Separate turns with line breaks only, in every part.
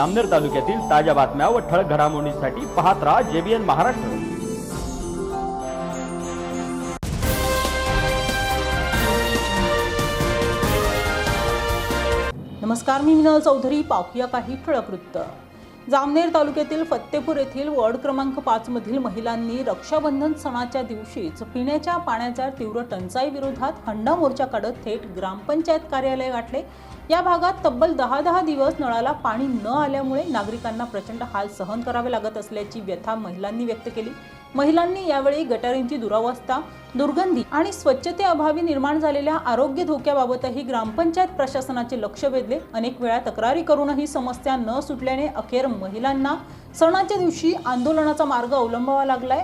अमनेर तालुक्यातील ताज्या बातम्या व ठळक घडामोडींसाठी पाहत राहा जेबीएन महाराष्ट्र.
नमस्कार मी मिनल चौधरी. पाहूया काही ठळक वृत्त. जामनेर तालुक्यातील फत्तेपूर येथील वॉर्ड क्रमांक पाच मधील महिलांनी रक्षाबंधन सणाच्या दिवशीच पिण्याच्या पाण्याच्या तीव्र टंचाई विरोधात हंडा मोर्चा काढत थेट ग्रामपंचायत कार्यालय गाठले. या भागात तब्बल दहा दहा दिवस नळाला पाणी न आल्यामुळे नागरिकांना प्रचंड हाल सहन करावे लागत असल्याची व्यथा महिलांनी व्यक्त केली. महिलांनी यावेळी गटारींची दुरावस्था दुर्गंधी आणि स्वच्छतेअभावी निर्माण झालेल्या आरोग्य धोक्याबाबतही ग्रामपंचायत प्रशासनाचे लक्ष वेधले. अनेक वेळा तक्रारी करूनही समस्या न सुटल्याने अखेर महिलांना सणाच्या दिवशी आंदोलनाचा मार्ग अवलंबावा लागलाय.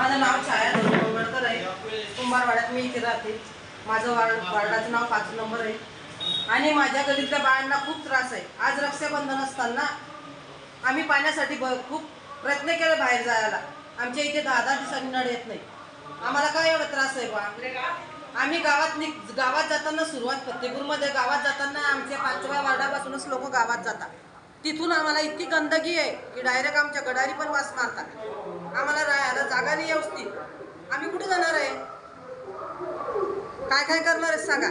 माझं नाव छाया धनुर्गडकर आहे. कुंभारवाड्यात मी इथे राहते. माझं वार्ड वार्डाचं नाव पाच नंबर आहे. आणि माझ्या गलीतल्या बाळांना खूप त्रास आहे. आज रक्षाबंधन असताना आम्ही पाण्यासाठी ब खूप प्रयत्न केले बाहेर जायला. आमच्या इथे दहा दहा दिवसांनी नळ येत नाही. आम्हाला काय एवढा त्रास आहे बा आम्ही गावात निघ गावात जाताना सुरुवात फतेपूरमध्ये गावात जाताना आमच्या पाचव्या वार्डापासूनच लोक गावात जातात. तिथून आम्हाला इतकी गंदगी आहे की डायरेक्ट आमच्या गडारी पण वास मारतात. आम्हाला राहायला जागा नाही व्यवस्थित. आम्ही कुठे जाणार आहे? काय काय करणार आहे सांगा.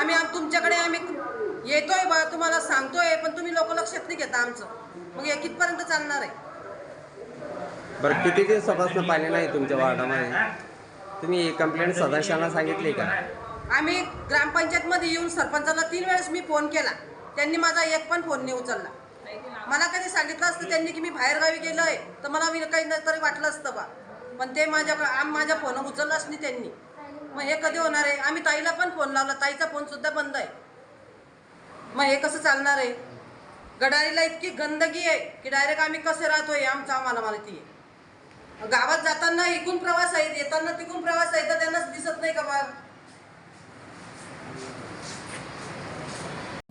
आम्ही आम- तुमच्याकडे आम्ही येतोय बा तुम्हाला सांगतोय पण तुम्ही लोक लक्षात नाही घेता आमचं. मग हे कितपर्यंत चालणार आहे?
बरं किती दिवसापासून पाणी नाही तुमच्या वार्डामध्ये? तुम्ही कंप्लेंट सदस्यांना सांगितली का?
आम्ही ग्रामपंचायतमध्ये येऊन सरपंचाला तीन वेळेस मी फोन केला. त्यांनी माझा एक पण फोन नाही उचलला. मला कधी सांगितलं असतं त्यांनी की मी बाहेरगावी गेलोय तर मला मी काही तरी वाटलं असतं बा. पण ते माझ्या आम माझ्या फोन उचललाच नाही त्यांनी. मग हे कधी होणार आहे? आम्ही ताईला पण फोन लावला. ताईचा फोन सुद्धा बंद आहे. मग हे कसं चालणार आहे? गडारीला इतकी गंदगी आहे की डायरेक्ट आम्ही कसे राहतो आहे आमचं आम्हाला माहिती आहे. गावात जाताना इकून प्रवास आहेत येताना तिकून प्रवास आहे तर त्यांनाच दिसत नाही का